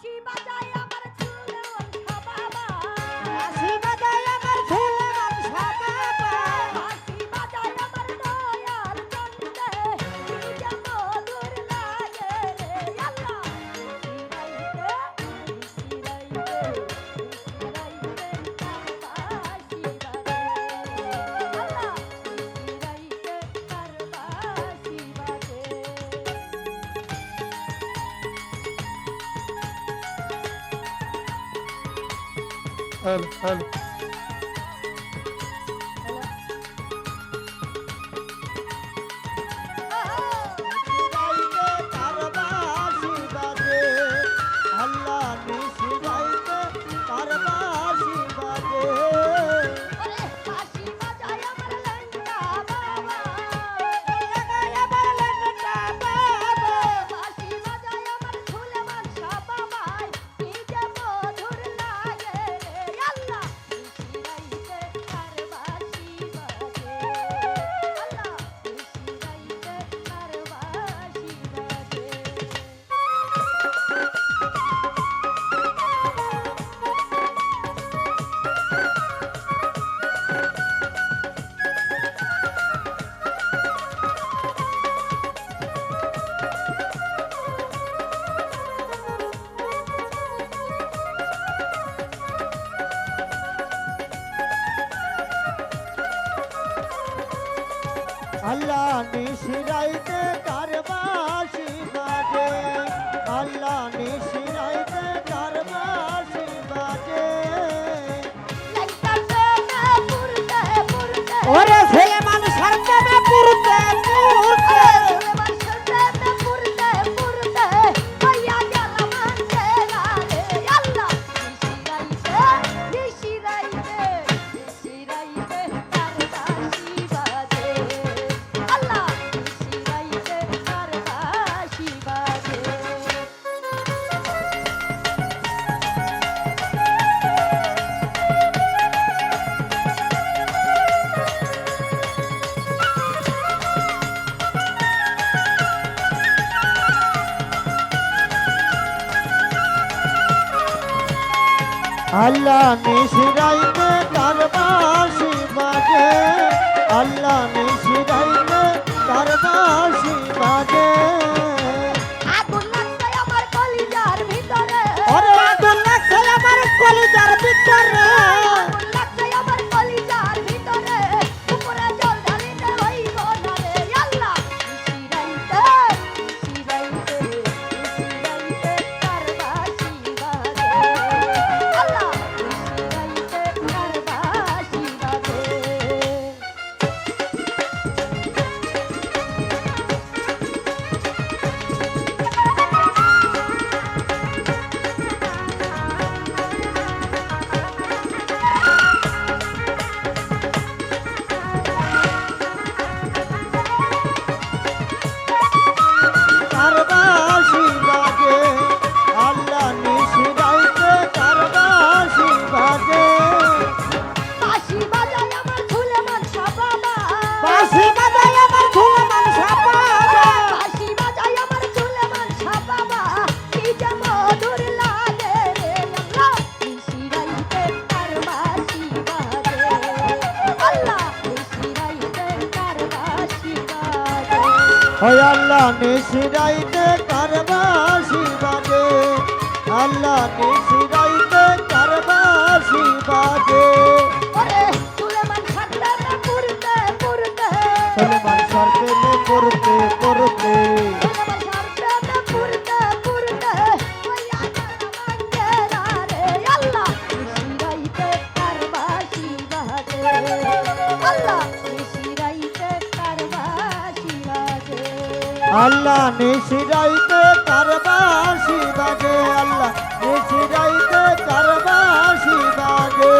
七八加 حلو حلو আল্লাহ নিশিরাইতে তার বাসি বাজে। আল্লাহ নিশিরাইতে তার বাসি বাজে। ওরে আল্লাহ নিশিরাইতে তার বাসি বাজে। আল্লাহ নিশিরাইতে তার বাসি বাজে। হয় আল্লাহ নিশিরাইতে কারবাসি বাজে আল্লাহ নিশিরাই আল্লাহ নিশিরাইতে কারবাসি বাগে আল্লাহ নিশিরাইতে কারবাসি বাগে